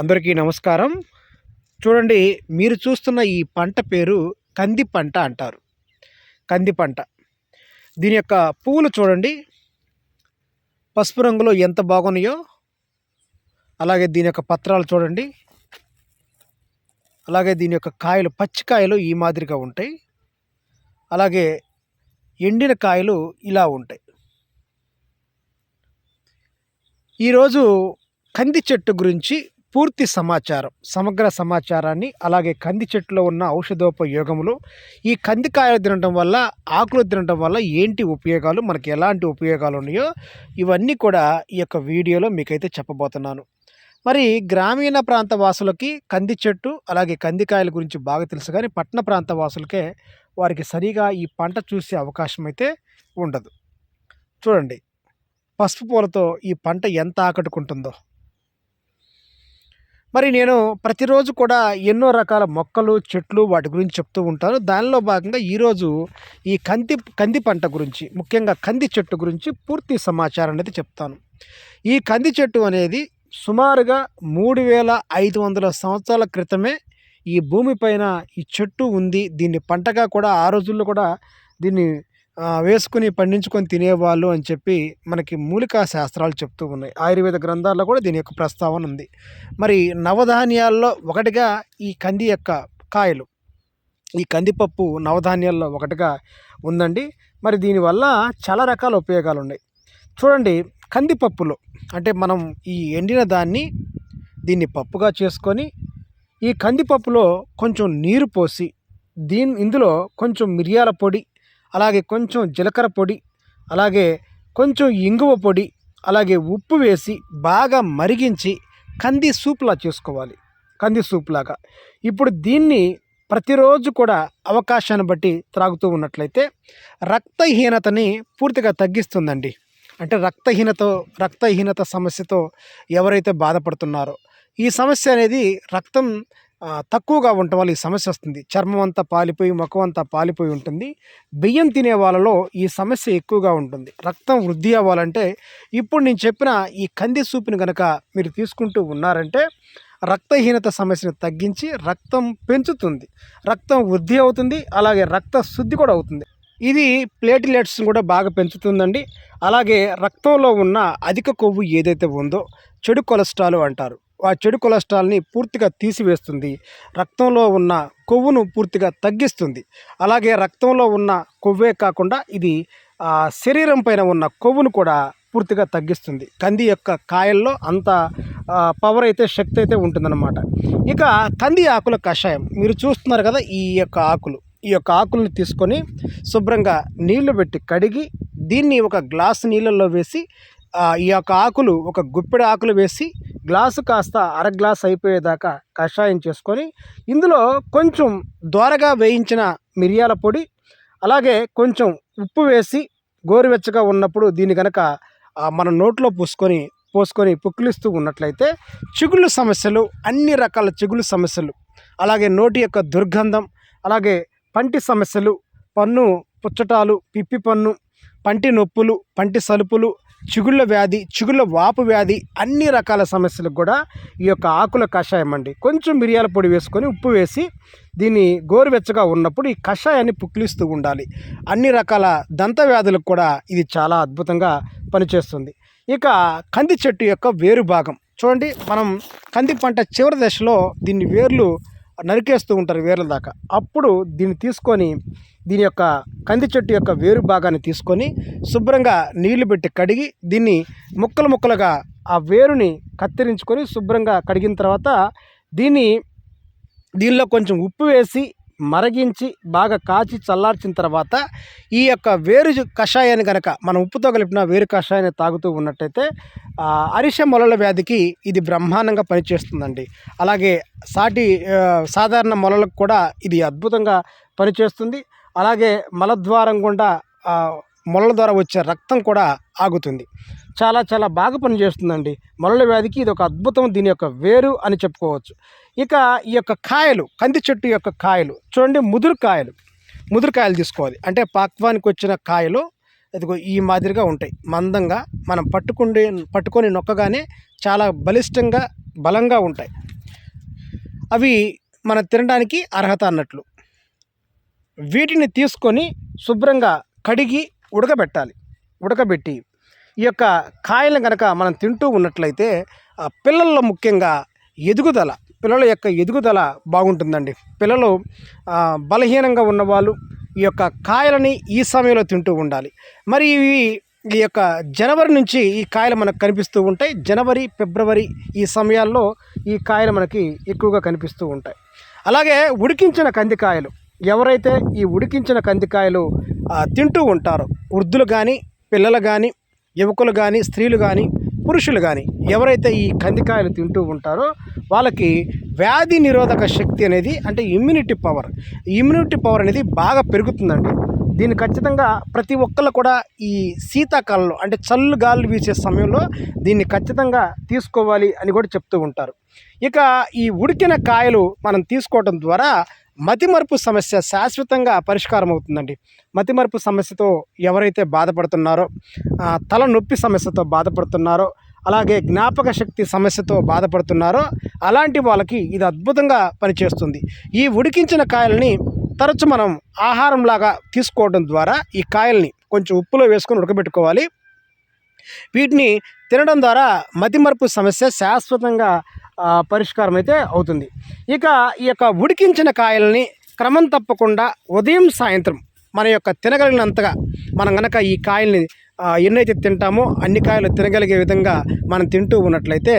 అందరికీ నమస్కారం. చూడండి మీరు చూస్తున్న ఈ పంట పేరు కంది పంట అంటారు. కంది పంట. దీని యొక్క పువ్వులు చూడండి. పసుపు రంగులో ఎంత బాగున్నాయో అలాగే దీని యొక్క పత్రాలు చూడండి. అలాగే దీని యొక్క కాయలు పచ్చికాయలు ఈ మాదిరిగా ఉంటాయి. అలాగే ఎండిన కాయలు ఇలా ఉంటాయి. ఈరోజు కంది చెట్టు గురించి పూర్తి సమాచారం సమగ్ర సమాచారాన్ని అలాగే కంది చెట్టులో ఉన్న ఔషధోపయోగములు ఈ కందికాయలు తినడం వల్ల ఆకులు తినడం వల్ల ఏంటి ఉపయోగాలు మనకి ఎలాంటి ఉపయోగాలు ఉన్నాయో ఇవన్నీ కూడా ఈ యొక్క వీడియోలో మీకైతే చెప్పబోతున్నాను. మరి గ్రామీణ ప్రాంత వాసులకి కంది చెట్టు అలాగే కందికాయల గురించి బాగా తెలుసు కానీ పట్టణ ప్రాంత వాసులకే వారికి సరిగా ఈ పంట చూసే అవకాశం అయితే ఉండదు. చూడండి పసుపు పూలతో ఈ పంట ఎంత ఆకట్టుకుంటుందో. మరి నేను ప్రతిరోజు కూడా ఎన్నో రకాల మొక్కలు చెట్లు వాటి గురించి చెప్తూ ఉంటాను. దానిలో భాగంగా ఈరోజు ఈ కంది కంది పంట గురించి ముఖ్యంగా కంది చెట్టు గురించి పూర్తి సమాచారం అనేది చెప్తాను. ఈ కంది చెట్టు అనేది సుమారుగా మూడు వేల ఐదు వందల సంవత్సరాల క్రితమే ఈ భూమిపైన ఈ చెట్టు ఉంది. దీన్ని పంటగా కూడా ఆ రోజుల్లో కూడా దీన్ని వేసుకుని పండించుకొని తినేవాళ్ళు అని చెప్పి మనకి మూలికా శాస్త్రాలు చెప్తూ ఉన్నాయి. ఆయుర్వేద గ్రంథాల్లో కూడా దీని యొక్క ప్రస్తావన ఉంది. మరి నవధాన్యాల్లో ఒకటిగా ఈ కంది యొక్క కాయలు ఈ కందిపప్పు నవధాన్యాల్లో ఒకటిగా ఉందండి. మరి దీనివల్ల చాలా రకాల ఉపయోగాలు ఉన్నాయి. చూడండి కందిపప్పులో అంటే మనం ఈ ఎండిన దాన్ని దీన్ని పప్పుగా చేసుకొని ఈ కందిపప్పులో కొంచెం నీరు పోసి దీని ఇందులో కొంచెం మిరియాల పొడి అలాగే కొంచెం జీలకర్ర పొడి అలాగే కొంచెం ఇంగువ పొడి అలాగే ఉప్పు వేసి బాగా మరిగించి కంది సూప్లా చేసుకోవాలి. కంది సూప్ లాగా ఇప్పుడు దీన్ని ప్రతిరోజు కూడా అవకాశాన్ని బట్టి త్రాగుతూ ఉన్నట్లయితే రక్తహీనతని పూర్తిగా తగ్గిస్తుందండి. అంటే రక్తహీనత రక్తహీనత సమస్యతో ఎవరైతే బాధపడుతున్నారో ఈ సమస్య అనేది రక్తం తక్కువగా ఉండటం వల్ల ఈ సమస్య వస్తుంది. చర్మం అంతా పాలిపోయి ముఖం అంతా పాలిపోయి ఉంటుంది. బియ్యం తినే వాళ్ళలో ఈ సమస్య ఎక్కువగా ఉంటుంది. రక్తం వృద్ధి అవ్వాలంటే ఇప్పుడు నేను చెప్పిన ఈ కంది సూపుని కనుక మీరు తీసుకుంటూ ఉన్నారంటే రక్తహీనత సమస్యను తగ్గించి రక్తం పెంచుతుంది. రక్తం వృద్ధి అవుతుంది. అలాగే రక్త శుద్ధి కూడా అవుతుంది. ఇది ప్లేటిలెట్స్ని కూడా బాగా పెంచుతుందండి. అలాగే రక్తంలో ఉన్న అధిక కొవ్వు ఏదైతే ఉందో చెడు కొలెస్ట్రాల్ అంటారు. ఆ చెడు కొలెస్ట్రాల్ని పూర్తిగా తీసివేస్తుంది. రక్తంలో ఉన్న కొవ్వును పూర్తిగా తగ్గిస్తుంది. అలాగే రక్తంలో ఉన్న కొవ్వే కాకుండా ఇది శరీరం పైన ఉన్న కొవ్వును కూడా పూర్తిగా తగ్గిస్తుంది. కంది యొక్క కాయల్లో అంత పవర్ అయితే శక్తి అయితే ఉంటుందన్నమాట. ఇక కంది ఆకుల కషాయం. మీరు చూస్తున్నారు కదా ఈ యొక్క ఆకులు. ఈ యొక్క ఆకులను తీసుకొని శుభ్రంగా నీళ్ళు పెట్టి కడిగి దీన్ని ఒక గ్లాస్ నీళ్ళల్లో వేసి ఈ యొక్క ఆకులు ఒక గుప్పెడు ఆకులు వేసి గ్లాసు కాస్త అర గ్లాస్ అయిపోయేదాకా కషాయం చేసుకొని ఇందులో కొంచెం దోరగా వేయించిన మిరియాల పొడి అలాగే కొంచెం ఉప్పు వేసి గోరువెచ్చగా ఉన్నప్పుడు దీన్ని కనుక మన నోట్లో పూసుకొని పోసుకొని పుక్కిలిస్తూ ఉన్నట్లయితే చిగుళ్ళు సమస్యలు అన్ని రకాల చిగుళ్ళు సమస్యలు అలాగే నోటి యొక్క దుర్గంధం అలాగే పంటి సమస్యలు పన్ను పుచ్చటాలు పిప్పి పన్ను పంటి నొప్పులు పంటి సలుపులు చిగుళ్ళ వ్యాధి చిగుళ్ళ వాపు వ్యాధి అన్ని రకాల సమస్యలకు కూడా ఈ యొక్క ఆకుల కషాయం అండి. కొంచెం మిరియాల పొడి వేసుకొని ఉప్పు వేసి దీన్ని గోరువెచ్చగా ఉన్నప్పుడు ఈ కషాయాన్ని పుక్కిలిస్తూ ఉండాలి. అన్ని రకాల దంత వ్యాధులకు కూడా ఇది చాలా అద్భుతంగా పనిచేస్తుంది. ఇక కంది చెట్టు యొక్క వేరు భాగం. చూడండి మనం కంది పంట చివరి దశలో దీన్ని వేర్లు నరికేస్తూ ఉంటారు వేర్ల దాకా. అప్పుడు దీన్ని తీసుకొని దీని యొక్క కంది చెట్టు యొక్క వేరు భాగాన్ని తీసుకొని శుభ్రంగా నీళ్ళు పెట్టి కడిగి దీన్ని ముక్కలు ముక్కలుగా ఆ వేరుని కత్తిరించుకొని శుభ్రంగా కడిగిన తర్వాత దీన్ని దీనిలో కొంచెం ఉప్పు వేసి మరగించి బాగా కాచి చల్లార్చిన తర్వాత ఈ యొక్క వేరు కషాయాన్ని కనుక మనం ఉప్పుతో కలిపిన వేరు కషాయాన్ని తాగుతూ ఉన్నట్టయితే అరిష మొలల వ్యాధికి ఇది బ్రహ్మాండంగా పనిచేస్తుందండి. అలాగే సాటి సాధారణ మొలలకు కూడా ఇది అద్భుతంగా పనిచేస్తుంది. అలాగే మలద్వారం గుండా మొలల ద్వారా వచ్చే రక్తం కూడా ఆగుతుంది. చాలా చాలా బాగా పనిచేస్తుందండి మొలల వ్యాధికి ఇది ఒక అద్భుతం దీని యొక్క వేరు అని చెప్పుకోవచ్చు. ఇక ఈ యొక్క కాయలు కంది చెట్టు యొక్క కాయలు చూడండి ముదురు కాయలు. ముదురు కాయలు తీసుకోవాలి. అంటే పాక్వానికి వచ్చిన కాయలు ఇదిగో ఈ మాదిరిగా ఉంటాయి. మందంగా మనం పట్టుకుండే పట్టుకొని నొక్కగానే చాలా బలిష్టంగా బలంగా ఉంటాయి. అవి మనం తినడానికి అర్హత అన్నట్లు. వీటిని తీసుకొని శుభ్రంగా కడిగి ఉడకబెట్టాలి. ఉడకబెట్టి ఈ యొక్క కాయలను కనుక మనం తింటూ ఉన్నట్లయితే ఆ పిల్లల్లో ముఖ్యంగా ఎదుగుదల పిల్లల యొక్క ఎదుగుదల బాగుంటుందండి. పిల్లలు బలహీనంగా ఉన్నవాళ్ళు ఈ యొక్క కాయలని ఈ సమయంలో తింటూ ఉండాలి. మరి ఇవి ఈ యొక్క జనవరి నుంచి ఈ కాయలు మనకు కనిపిస్తూ ఉంటాయి. జనవరి ఫిబ్రవరి ఈ సమయాల్లో ఈ కాయలు మనకి ఎక్కువగా కనిపిస్తూ ఉంటాయి. అలాగే ఉడికించిన కందికాయలు ఎవరైతే ఈ ఉడికించిన కందికాయలు తింటూ ఉంటారు. వృద్ధులు కానీ పిల్లలు కానీ యువకులు కానీ స్త్రీలు కానీ పురుషులు కానీ ఎవరైతే ఈ కందికాయలు తింటూ ఉంటారో వాళ్ళకి వ్యాధి నిరోధక శక్తి అనేది అంటే ఇమ్యూనిటీ పవర్ ఇమ్యూనిటీ పవర్ అనేది బాగా పెరుగుతుందండి. దీన్ని ఖచ్చితంగా ప్రతి ఒక్కళ్ళు కూడా ఈ శీతాకాలంలో అంటే చల్లు గాలి వీసే సమయంలో దీన్ని ఖచ్చితంగా తీసుకోవాలి అని కూడా చెప్తూ ఉంటారు. ఇక ఈ ఉడికిన కాయలు మనం తీసుకోవడం ద్వారా మతిమరుపు సమస్య శాశ్వతంగా పరిష్కారం అవుతుందండి మతిమరుపు సమస్యతో ఎవరైతే బాధపడుతున్నారో తల నొప్పి సమస్యతో బాధపడుతున్నారో అలాగే జ్ఞాపక శక్తి సమస్యతో బాధపడుతున్నారో అలాంటి వాళ్ళకి ఇది అద్భుతంగా పనిచేస్తుంది. ఈ ఉడికించిన కాయల్ని తరచు మనం ఆహారంలాగా తీసుకోవడం ద్వారా ఈ కాయల్ని కొంచెం ఉప్పులో వేసుకొని ఉడకబెట్టుకోవాలి. వీటిని తినడం ద్వారా మతిమరుపు సమస్య శాశ్వతంగా పరిష్కారం అయితే అవుతుంది. ఇక ఈ యొక్క ఉడికించిన కాయల్ని క్రమం తప్పకుండా ఉదయం సాయంత్రం మన యొక్క తినగలిగినంతగా మనం కనుక ఈ కాయల్ని ఎన్నైతే తింటామో అన్ని కాయలు తినగలిగే విధంగా మనం తింటూ ఉన్నట్లయితే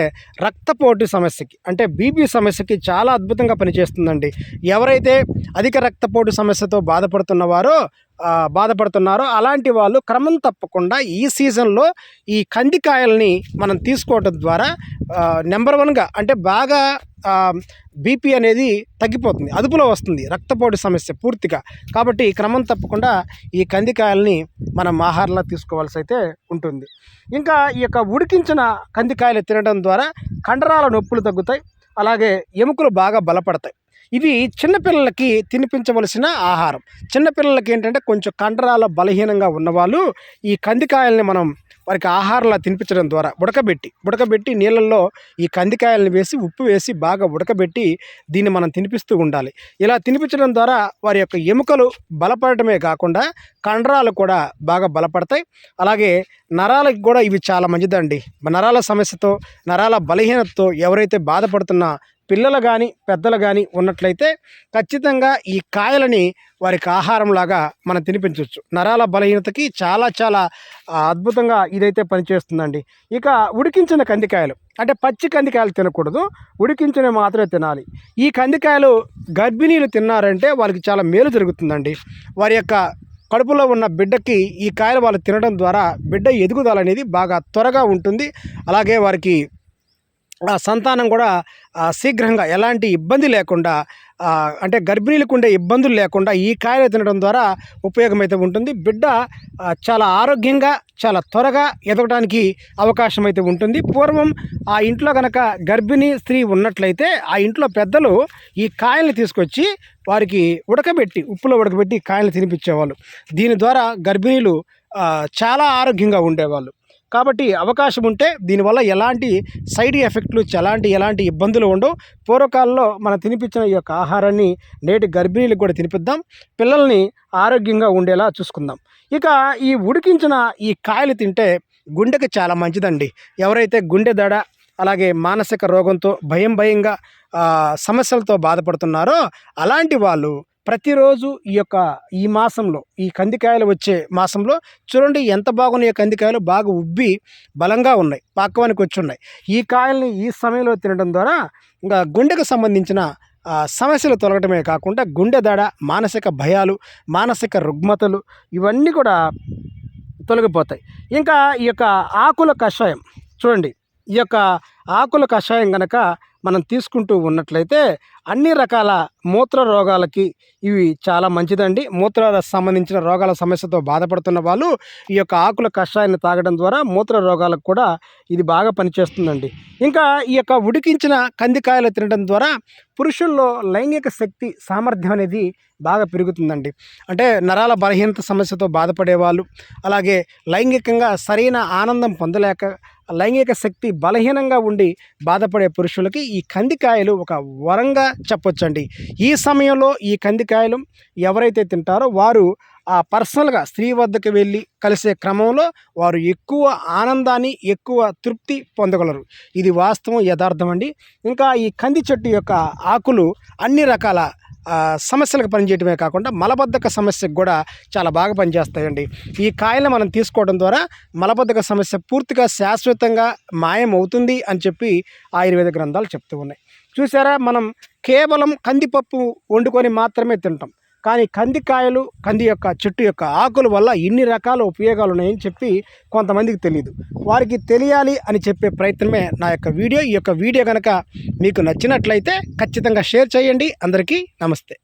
రక్తపోటు సమస్యకి అంటే బీపీ సమస్యకి చాలా అద్భుతంగా పనిచేస్తుందండి. ఎవరైతే అధిక రక్తపోటు సమస్యతో బాధపడుతున్నవారో బాధపడుతున్నారో. అలాంటి వాళ్ళు క్రమం తప్పకుండా ఈ సీజన్లో ఈ కందికాయల్ని మనం తీసుకోవటం ద్వారా నెంబర్ వన్గా అంటే బాగా బీపీ అనేది తగ్గిపోతుంది. అదుపులో వస్తుంది. రక్తపోటు సమస్య పూర్తిగా. కాబట్టి క్రమం తప్పకుండా ఈ కందికాయల్ని మనం ఆహారంలో తీసుకోవాల్సి అయితే ఉంటుంది. ఇంకా ఈ యొక్క ఉడికించిన కందికాయలు తినడం ద్వారా కండరాల నొప్పులు తగ్గుతాయి. అలాగే ఎముకలు బాగా బలపడతాయి. ఇవి చిన్నపిల్లలకి తినిపించవలసిన ఆహారం. చిన్నపిల్లలకి ఏంటంటే కొంచెం కండరాల బలహీనంగా ఉన్నవాళ్ళు ఈ కందికాయల్ని మనం వారికి ఆహారంలా తినిపించడం ద్వారా ఉడకబెట్టి ఉడకబెట్టి నీళ్ళల్లో ఈ కందికాయలను వేసి ఉప్పు వేసి బాగా ఉడకబెట్టి దీన్ని మనం తినిపిస్తూ ఉండాలి. ఇలా తినిపించడం ద్వారా వారి యొక్క ఎముకలు బలపడటమే కాకుండా కండరాలు కూడా బాగా బలపడతాయి. అలాగే నరాలకు కూడా ఇవి చాలా మంచిదండి. నరాల సమస్యతో నరాల బలహీనతతో ఎవరైతే బాధపడుతున్న పిల్లలు కానీ పెద్దలు కానీ ఉన్నట్లయితే ఖచ్చితంగా ఈ కాయలని వారికి ఆహారంలాగా మనం తినిపించవచ్చు నరాల బలహీనతకి చాలా చాలా అద్భుతంగా ఇదైతే పనిచేస్తుందండి. ఇక ఉడికించిన కందికాయలు అంటే పచ్చి కందికాయలు తినకూడదు. ఉడికించినవి మాత్రమే తినాలి. ఈ కందికాయలు గర్భిణీలు తిన్నారంటే వాళ్ళకి చాలా మేలు జరుగుతుందండి. వారి యొక్క కడుపులో ఉన్న బిడ్డకి ఈ కాయలు వాళ్ళు తినడం ద్వారా బిడ్డ ఎదుగుదల అనేది బాగా త్వరగా ఉంటుంది. అలాగే వారికి సంతానం కూడా శీఘ్రంగా ఎలాంటి ఇబ్బంది లేకుండా అంటే గర్భిణీలకు ఉండే ఇబ్బందులు లేకుండా ఈ కాయలు తినడం ద్వారా ఉపయోగమైతే ఉంటుంది. బిడ్డ చాలా ఆరోగ్యంగా చాలా త్వరగా ఎదగడానికి అవకాశం అయితే ఉంటుంది. పూర్వం ఆ ఇంట్లో కనుక గర్భిణీ స్త్రీ ఉన్నట్లయితే ఆ ఇంట్లో పెద్దలు ఈ కాయల్ని తీసుకొచ్చి వారికి ఉడకబెట్టి ఉప్పులో ఉడకబెట్టి కాయలు తినిపించేవాళ్ళు. దీని ద్వారా గర్భిణీలు చాలా ఆరోగ్యంగా ఉండేవాళ్ళు. కాబట్టి అవకాశం ఉంటే దీనివల్ల ఎలాంటి సైడ్ ఎఫెక్ట్లు ఎలాంటి ఎలాంటి ఇబ్బందులు ఉండవు. పూర్వకాలంలో మనం తినిపించిన ఈ యొక్క ఆహారాన్ని నేటి గర్భిణీలకు కూడా తినిపిద్దాం. పిల్లల్ని ఆరోగ్యంగా ఉండేలా చూసుకుందాం. ఇక ఈ ఉడికించిన ఈ కాయలు తింటే గుండెకి చాలా మంచిదండి. ఎవరైతే గుండె దడ అలాగే మానసిక రోగంతో భయం భయంగా సమస్యలతో బాధపడుతున్నారో అలాంటి వాళ్ళు ప్రతిరోజు ఈ యొక్క ఈ మాసంలో ఈ కందికాయలు వచ్చే మాసంలో చూడండి ఎంత బాగున్నాయి కందికాయలు. బాగా ఉబ్బి బలంగా ఉన్నాయి పాకవానికి వచ్చి ఉన్నాయి ఈ కాయల్ని ఈ సమయంలో తినడం ద్వారా ఇంకా గుండెకు సంబంధించిన సమస్యలు తొలగటమే కాకుండా గుండె దడ మానసిక భయాలు మానసిక రుగ్మతలు ఇవన్నీ కూడా తొలగిపోతాయి. ఇంకా ఈ యొక్క ఆకుల కషాయం చూడండి. ఈ యొక్క ఆకుల కషాయం గనక మనం తీసుకుంటూ ఉన్నట్లయితే అన్ని రకాల మూత్ర రోగాలకి ఇవి చాలా మంచిదండి. మూత్రాలకు సంబంధించిన రోగాల సమస్యతో బాధపడుతున్న వాళ్ళు ఈ యొక్క ఆకుల కషాయాన్ని తాగడం ద్వారా మూత్ర రోగాలకు కూడా ఇది బాగా పనిచేస్తుందండి. ఇంకా ఈ యొక్క ఉడికించిన కందికాయలు తినడం ద్వారా పురుషుల్లో లైంగిక శక్తి సామర్థ్యం అనేది బాగా పెరుగుతుందండి. అంటే నరాల బలహీనత సమస్యతో బాధపడే వాళ్ళు అలాగే లైంగికంగా సరైన ఆనందం పొందలేక లైంగిక శక్తి బలహీనంగా ఉండి బాధపడే పురుషులకి ఈ కందికాయలు ఒక వరంగా చెప్పొచ్చండి. ఈ సమయంలో ఈ కందికాయలు ఎవరైతే తింటారో వారు ఆ పర్సనల్గా స్త్రీ వద్దకు వెళ్ళి కలిసే క్రమంలో వారు ఎక్కువ ఆనందాన్ని ఎక్కువ తృప్తి పొందగలరు. ఇది వాస్తవం యథార్థం అండి ఇంకా ఈ కంది చెట్టు యొక్క ఆకులు అన్ని రకాల సమస్యలకు పనిచేయటమే కాకుండా మలబద్ధక సమస్యకు కూడా చాలా బాగా పనిచేస్తాయండి. ఈ కాయలను మనం తీసుకోవడం ద్వారా మలబద్ధక సమస్య పూర్తిగా శాశ్వతంగా మాయం అవుతుంది అని చెప్పి ఆయుర్వేద గ్రంథాలు చెప్తూ ఉన్నాయి. చూసారా? మనం కేవలం కందిపప్పు వండుకొని మాత్రమే తింటాం. కానీ కందికాయలు కంది యొక్క చెట్టు యొక్క ఆకుల వల్ల ఇన్ని రకాల ఉపయోగాలు ఉన్నాయని చెప్పి కొంతమందికి తెలియదు వారికి తెలియాలి అని చెప్పే ప్రయత్నమే నా యొక్క వీడియో. ఈ యొక్క వీడియో కనుక మీకు నచ్చినట్లయితే ఖచ్చితంగా షేర్ చేయండి. అందరికీ నమస్తే.